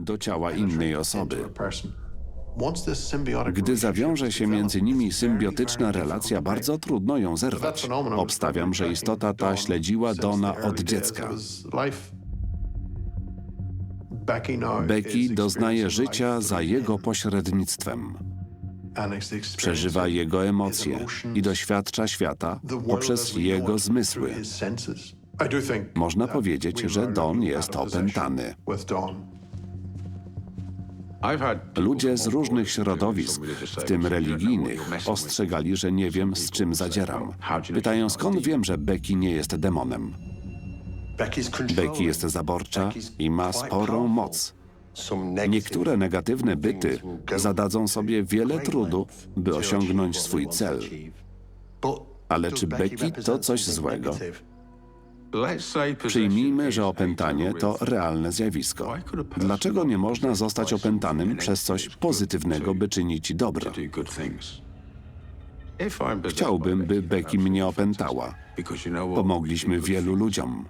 do ciała innej osoby. Gdy zawiąże się między nimi symbiotyczna relacja, bardzo trudno ją zerwać. Obstawiam, że istota ta śledziła Dona od dziecka. Becky doznaje życia za jego pośrednictwem. Przeżywa jego emocje i doświadcza świata poprzez jego zmysły. Można powiedzieć, że Don jest opętany. Ludzie z różnych środowisk, w tym religijnych, ostrzegali, że nie wiem, z czym zadzieram. Pytają, skąd wiem, że Becky nie jest demonem. Becky jest zaborcza i ma sporą moc. Niektóre negatywne byty zadadzą sobie wiele trudu, by osiągnąć swój cel. Ale czy Becky to coś złego? Przyjmijmy, że opętanie to realne zjawisko. Dlaczego nie można zostać opętanym przez coś pozytywnego, by czynić dobro? Chciałbym, by Becky mnie opętała. Pomogliśmy wielu ludziom.